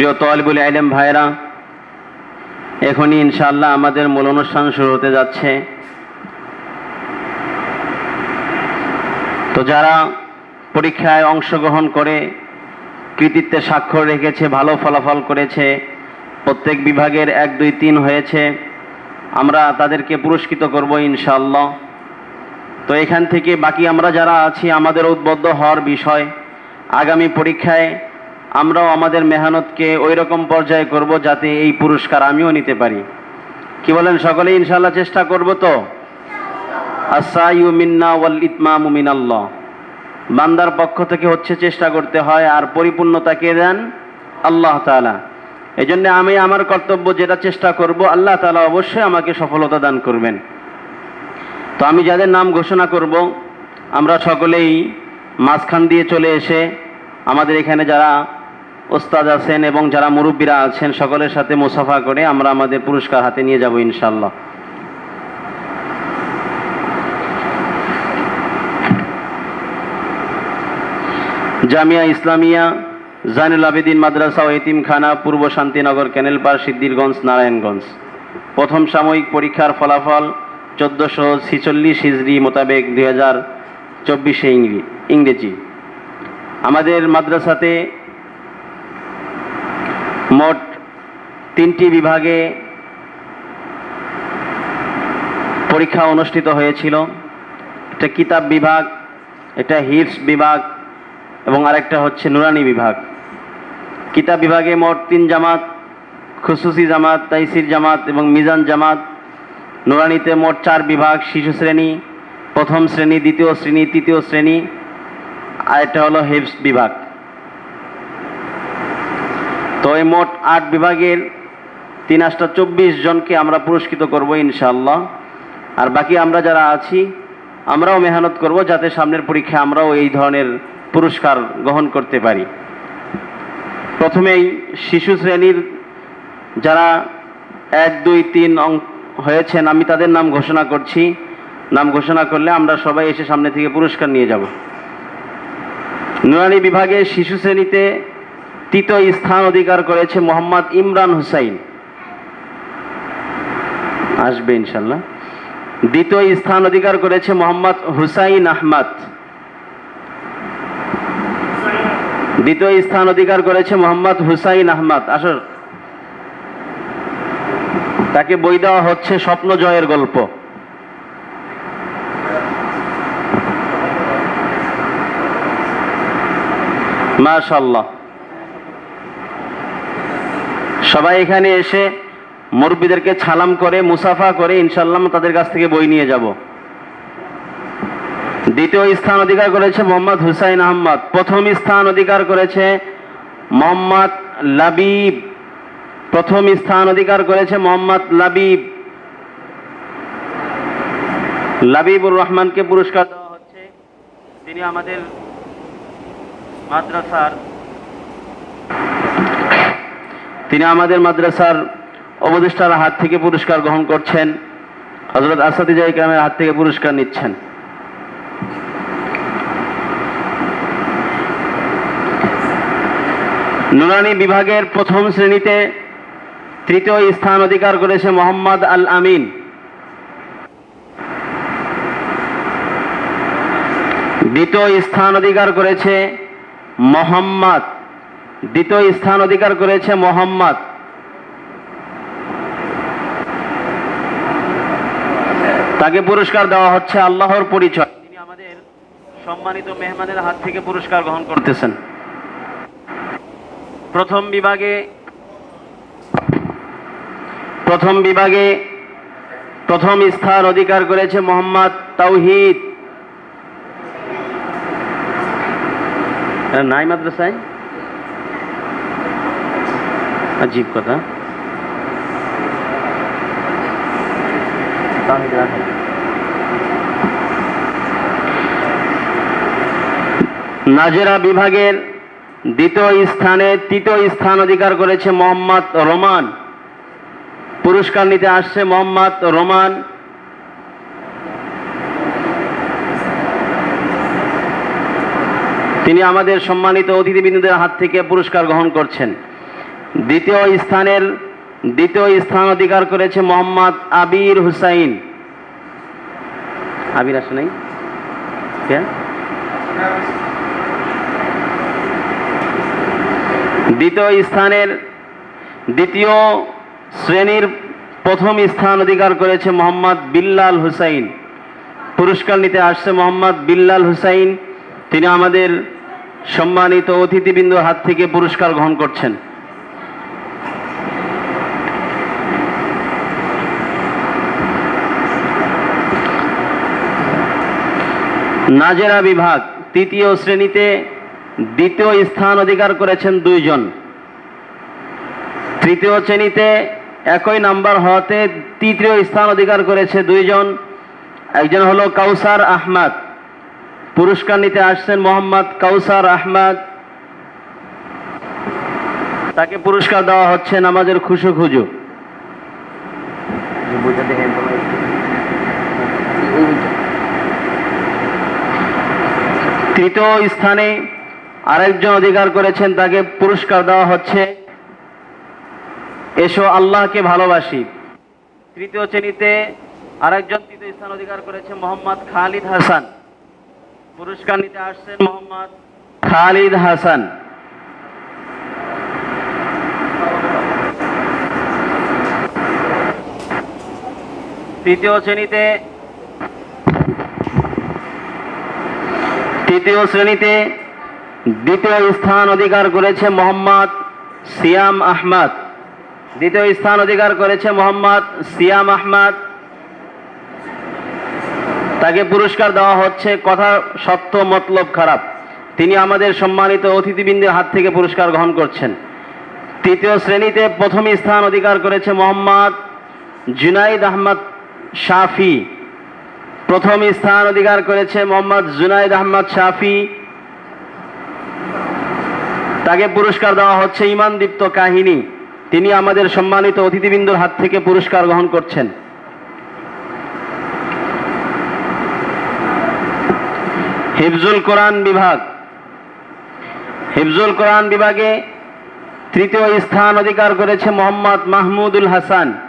প্রিয় তলবুল আইলেম ভাইরা এখনই ইনশাল্লাহ আমাদের মূল অনুষ্ঠান শুরু হতে যাচ্ছে। তো যারা পরীক্ষায় অংশগ্রহণ করে কৃতিত্বে স্বাক্ষর রেখেছে, ভালো ফলাফল করেছে, প্রত্যেক বিভাগের এক, দুই, তিন হয়েছে, আমরা তাদেরকে পুরস্কৃত করব ইনশাল্লাহ তো এখান থেকে বাকি আমরা যারা আছি, আমাদের উদ্বুদ্ধ হওয়ার বিষয়, আগামী পরীক্ষায় আমরাও আমাদের মেহনতকে ওই রকম পর্যায়ে করব যাতে এই পুরস্কার আমিও নিতে পারি। কি বলেন সকলে ইনশাল্লাহ চেষ্টা করব তো। আসাইউ মিন্না ওয়াল ইতমামু মিনাল্লাহ। বান্দার পক্ষ থেকে হচ্ছে চেষ্টা করতে হয় আর পরিপূর্ণতাকে দেন? আল্লাহ তাআলা। এই জন্য আমি আমার কর্তব্য যেটা চেষ্টা করব, আল্লাহ তাআলা অবশ্যই আমাকে সফলতা দান করবেন। তো আমি যাদের নাম ঘোষণা করব, আমরা সকলেই মাঝখান দিয়ে চলে এসে আমাদের এখানে যারা ওস্তাদ আছেন এবং যারা মুরব্বীরা আছেন, সকলের সাথে মুসাফা করে আমরা আমাদের পুরস্কার হাতে নিয়ে যাব ইনশাল্লাহ জামিয়া ইসলামিয়া, জাইনুল আবেদিন মাদ্রাসা ও এতিমখানা, পূর্ব শান্তিনগর ক্যানেলপার সিদ্দিরগঞ্জ নারায়ণগঞ্জ। প্রথম সাময়িক পরীক্ষার ফলাফল চোদ্দোশো ছিচল্লিশ হিজড়ি মোতাবেক দুই হাজার চব্বিশে ইংরেজি। আমাদের মাদ্রাসাতে মোট তিনটি বিভাগে পরীক্ষা অনুষ্ঠিত হয়েছিল। একটা কিতাব বিভাগ এটা হিপস বিভাগ এবং আরেকটা হচ্ছে নুরানি বিভাগ। কিতাব বিভাগে মোট তিন জামাত, খুসুসি জামাত, তাইসির জামাত এবং মিজান জামাত। নুরানিতে মোট চার বিভাগ, শিশু শ্রেণি, প্রথম শ্রেণি, দ্বিতীয় শ্রেণি, তৃতীয় শ্রেণি, আর একটা হলো হিপস বিভাগ। তো এই মোট আট বিভাগের তিন আটটা চব্বিশ জনকে আমরা পুরস্কৃত করব ইনশাল্লাহ আর বাকি আমরা যারা আছি, আমরাও মেহনত করব যাতে সামনের পরীক্ষা আমরাও এই ধরনের পুরস্কার গ্রহণ করতে পারি। প্রথমেই শিশু শ্রেণির যারা এক, দুই, তিন হয়েছেন, আমি তাদের নাম ঘোষণা করছি। নাম ঘোষণা করলে আমরা সবাই এসে সামনে থেকে পুরস্কার নিয়ে যাব। নুরানি বিভাগে শিশু শ্রেণীতে তৃতীয় স্থান অধিকার করেছে মোহাম্মদ ইমরান হুসাইন। আসবে ইনশাল্লাহ দ্বিতীয় স্থান অধিকার করেছে মোহাম্মদ হুসাইন আহমদ। দ্বিতীয় স্থান অধিকার করেছে মোহাম্মদ হুসাইন আহমদ। আসর তাকে বই দেওয়া হচ্ছে স্বপ্ন জয়ের গল্প। মাশাল্লাহ সবাই এখানে এসে মুরব্বীদেরকে ছালাম করে, মুসাফা করে ইনশাল্লাহ তাদের কাছ থেকে বই নিয়ে যাব। দ্বিতীয় স্থান অধিকার করেছে মোহাম্মদ হুসাইন আহমদ। প্রথম স্থান অধিকার করেছে মোহাম্মদ লাবিব। প্রথম স্থান অধিকার করেছে মোহাম্মদ লাবিব। লাবিবুর রহমানকে পুরস্কার দেওয়া হচ্ছে। তিনি আমাদের মাদ্রাসার তিনি আমাদের মাদ্রাসার উপদেষ্টার হাত থেকে পুরস্কার গ্রহণ করছেন। হজরত আসাদিজা ইকরামের হাত থেকে পুরস্কার নিচ্ছেন। নুরানি বিভাগের প্রথম শ্রেণীতে তৃতীয় স্থান অধিকার করেছে মোহাম্মদ আল আমিন দ্বিতীয় স্থান অধিকার করেছে মোহাম্মদ দ্বিতীয় স্থান অধিকার করেছে মোহাম্মদ। তাকে পুরস্কার দেওয়া হচ্ছে আল্লাহর পরিচয়। তিনি আমাদের সম্মানিত মেহমানের হাত থেকে পুরস্কার গ্রহণ করতেছেন। প্রথম বিভাগে প্রথম বিভাগে প্রথম স্থান অধিকার করেছে মোহাম্মদ তাওহিদ। নাই মাদ্রাসায়? আজীব কথা। নাজেরা বিভাগের দ্বিতীয় স্থানে তৃতীয় স্থান অধিকার করেছে মোহাম্মদ রোমান। পুরস্কার নিতে আসছে মোহাম্মদ রোমান। তিনি আমাদের সম্মানিত অতিথিবৃন্দদের হাত থেকে পুরস্কার গ্রহণ করছেন। দ্বিতীয় স্থানের, দ্বিতীয় স্থান অধিকার করেছে মোহাম্মদ আবির হুসাইন। আবির আসে নাই? দ্বিতীয় স্থানের, দ্বিতীয় শ্রেণির প্রথম স্থান অধিকার করেছে মোহাম্মদ বিল্লাল হুসাইন। পুরস্কার নিতে আসছে মোহাম্মদ বিল্লাল হুসাইন। তিনি আমাদের সম্মানিত অতিথিবৃন্দর হাত থেকে পুরস্কার গ্রহণ করছেন। নাজেরা বিভাগ তৃতীয় শ্রেণীতে দ্বিতীয় স্থান অধিকার করেছেন দুইজন। তৃতীয় শ্রেণীতে একই নাম্বার হওয়াতে তৃতীয় স্থান অধিকার করেছে দুইজন। একজন হলো কাউসার আহমদ। পুরস্কার নিতে আসছেন মোহাম্মদ কাউসার আহমদ। তাকে পুরস্কার দেওয়া হচ্ছে নামাজের খুশু খুজু তৃতীয় স্থানে আরেকজন অধিকার করেছেন, তাকে পুরস্কার দেওয়া হচ্ছে। এসো, আল্লাহকে ভালোবাসি। তৃতীয় শ্রেণীতে আরেকজন তৃতীয় স্থান অধিকার করেছে, মোহাম্মদ খালিদ হাসান। পুরস্কার নিতে আসছেন মোহাম্মদ খালিদ হাসান। তৃতীয় শ্রেণীতে তৃতীয় শ্রেণীতে দ্বিতীয় স্থান অধিকার করেছে মোহাম্মদ সিয়াম আহমদ। দ্বিতীয় স্থান অধিকার করেছে মোহাম্মদ সিয়াম আহমদ। তাকে পুরস্কার দেওয়া হচ্ছে কথা সত্য, মতলব খারাপ। তিনি আমাদের সম্মানিত অতিথিবৃন্দের হাত থেকে পুরস্কার গ্রহণ করছেন। তৃতীয় শ্রেণীতে প্রথম স্থান অধিকার করেছে মোহাম্মদ জুনাইদ আহমদ শাফি। প্রথম স্থান অধিকার করেছে মোহাম্মদ জুনাইদ আহমদ শাফি। তাকে পুরস্কার দেওয়া হচ্ছে ইমানদীপ্ত কাহিনী। তিনি আমাদের সম্মানিত অতিথিবৃন্দর হাত থেকে পুরস্কার গ্রহণ করছেন। হিফজুল কোরআন বিভাগ। হিফজুল কোরআন বিভাগে তৃতীয় স্থান অধিকার করেছে মোহাম্মদ মাহমুদুল হাসান।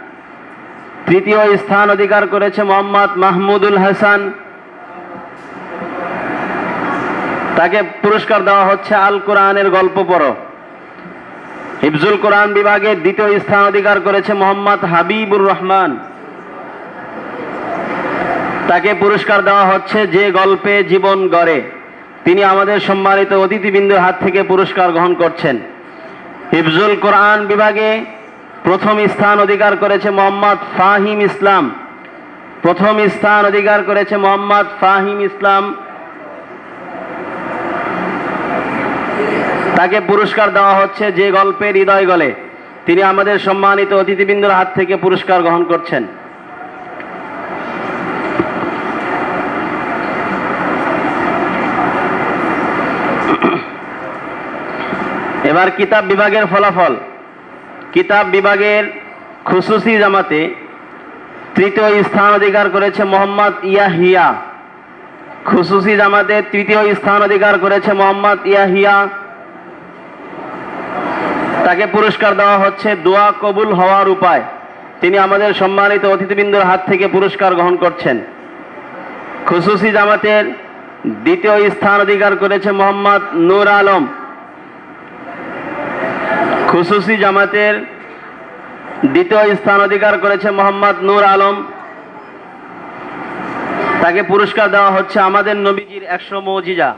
তৃতীয় স্থান অধিকার করেছে মোহাম্মদ মাহমুদুল হাসান। তাকে পুরস্কার দেওয়া হচ্ছে আল কোরআনের গল্প পড়ো। হিফজুল কোরআন বিভাগে দ্বিতীয় স্থান অধিকার করেছে মোহাম্মদ হাবিবুর রহমান। তাকে পুরস্কার দেওয়া হচ্ছে যে গল্পে জীবন গড়ে। তিনি আমাদের সম্মানিত অতিথিবৃন্দের হাত থেকে পুরস্কার গ্রহণ করছেন। হিফজুল কোরআন বিভাগে প্রথম স্থান অধিকার করেছে মোহাম্মদ ফাহিম ইসলাম। প্রথম স্থান অধিকার করেছে মোহাম্মদ ফাহিম ইসলাম। তাকে পুরস্কার দেওয়া হচ্ছে যে গল্পের হৃদয় গলে। তিনি আমাদের সম্মানিত অতিথিবৃন্দর হাত থেকে পুরস্কার গ্রহণ করছেন। এবার কিতাব বিভাগের ফলাফল। কিতাব বিভাগের খুসুসি জামাতে তৃতীয় স্থান অধিকার করেছে মোহাম্মদ ইয়াহিয়া। খুসুসি জামাতে তৃতীয় স্থান অধিকার করেছে মোহাম্মদ ইয়াহিয়া। তাকে পুরস্কার দেওয়া হচ্ছে দোয়া কবুল হওয়ার উপায়। তিনি আমাদের সম্মানিত অতিথিবৃন্দর হাত থেকে পুরস্কার গ্রহণ করছেন। খুসুসি জামাতের দ্বিতীয় স্থান অধিকার করেছে মোহাম্মদ নূর আলম। খুসুসি জামাতের দ্বিতীয় স্থান অধিকার করেছে মোহাম্মদ নূর আলম। তাকে পুরস্কার দেওয়া হচ্ছে আমাদের নবীজির একশো মৌজিজা।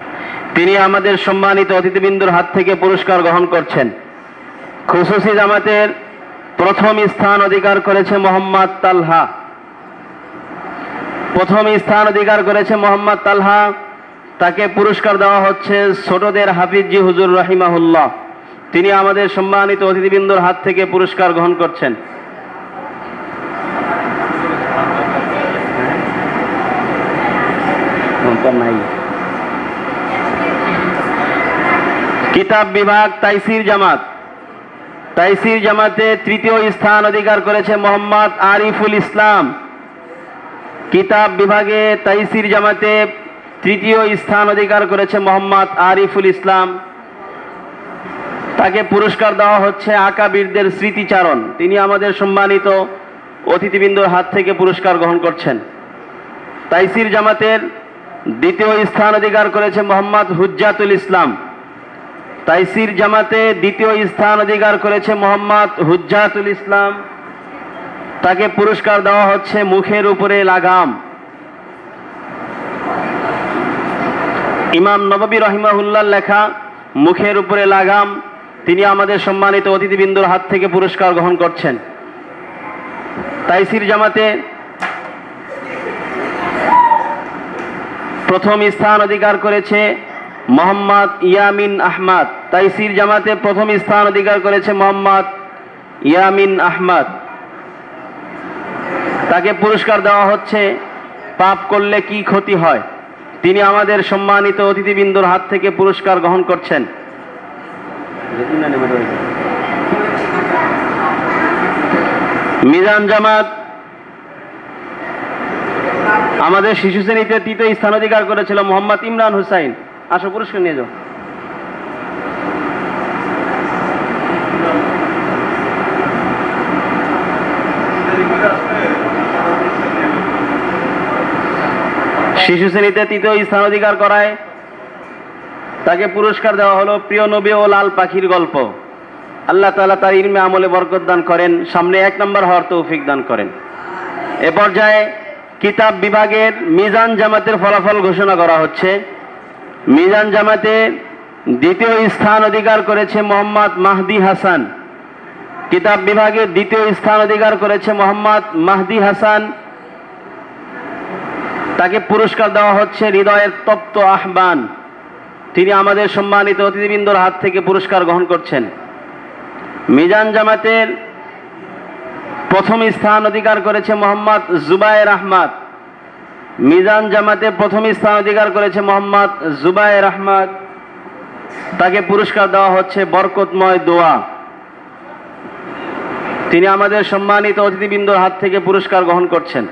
তিনি আমাদের সম্মানিত অতিথিবৃন্দর হাত থেকে পুরস্কার গ্রহণ করছেন। খুসুসি জামাতের প্রথম স্থান অধিকার করেছে মোহাম্মদ তালহা। প্রথম স্থান অধিকার করেছে মোহাম্মদ তালহা। তাকে পুরস্কার দেওয়া হচ্ছে ছোটদের হাফিজি হুজুর রহিমাহুল্লাহ। তিনি আমাদের সম্মানিত অতিথিবৃন্দর হাত থেকে পুরস্কার গ্রহণ করছেন। কিতাব বিভাগ তাইসির জামাত। তাইসির জামাতে তৃতীয় স্থান অধিকার করেছে মোহাম্মদ আরিফুল ইসলাম। কিতাব বিভাগে তাইসির জামাতে তৃতীয় স্থান অধিকার করেছে মোহাম্মদ আরিফুল ইসলাম। তাকে পুরস্কার দেওয়া হচ্ছে আকাবীরদের স্মৃতিচারণ। তিনি আমাদের সম্মানিত অতিথিবৃন্দর হাত থেকে পুরস্কার গ্রহণ করছেন। তাইসির জামাতের দ্বিতীয় স্থান অধিকার করেছে মোহাম্মদ হুজ্জাতুল ইসলাম। তাইসির জামাতে দ্বিতীয় স্থান অধিকার করেছে মোহাম্মদ হুজ্জাতুল ইসলাম। তাকে পুরস্কার দেওয়া হচ্ছে মুখের উপরে লাগাম। ইমাম নববী রহিমাহুল্লার লেখা, মুখের উপরে লাগাম তিনি আমাদের সম্মানিত অতিথিবৃন্দর হাত থেকে পুরস্কার গ্রহণ করছেন। তাইসির জামাতে প্রথম স্থান অধিকার করেছে মোহাম্মদ ইয়ামিন আহমদ। তাইসির জামাতে প্রথম স্থান অধিকার করেছে মোহাম্মদ ইয়ামিন আহমদ। তাকে পুরস্কার দেওয়া হচ্ছে, পাপ করলে কি ক্ষতি হয়? তিনি আমাদের সম্মানিত অতিথিবৃন্দর হাত থেকে পুরস্কার গ্রহণ করছেন। মিজান জামাত আমাদের শিশু শ্রেণীতে তৃতীয় স্থান অধিকার করেছিল মোহাম্মদ ইমরান হুসাইন। আসো, পুরস্কার নিয়ে যাও। শিশু শ্রেণীতে তৃতীয় স্থান অধিকার করায় তাকে পুরস্কার দেওয়া হলো প্রিয় নবী ও লাল পাখির গল্প। আল্লাহ তালা তার ইলমে আমলে বরকত দান করেন, সামনে এক নম্বর হওয়ার তৌফিক দান করেন। এ পর্যায়ে কিতাব বিভাগের মিজান জামাতের ফলাফল ঘোষণা করা হচ্ছে। মিজান জামাতে দ্বিতীয় স্থান অধিকার করেছে মোহাম্মদ মাহদি হাসান। কিতাব বিভাগের দ্বিতীয় স্থান অধিকার করেছে মোহাম্মদ মাহদি হাসান। তাকে পুরস্কার দেওয়া হচ্ছে হৃদয়ের তপ্ত আহ্বান। তিনি আমাদের সম্মানিত অতিথিবৃন্দর হাত থেকে পুরস্কার গ্রহণ করছেন। মিজান জামাতের প্রথম স্থান অধিকার করেছে মোহাম্মদ জুবায়ের আহমদ। মিজান জামাতে প্রথম স্থান অধিকার করেছে মোহাম্মদ জুবায়ের আহমদ। তাকে পুরস্কার দেওয়া হচ্ছে বরকতময় দোয়া। তিনি আমাদের সম্মানিত অতিথিবৃন্দর হাত থেকে পুরস্কার গ্রহণ করছেন।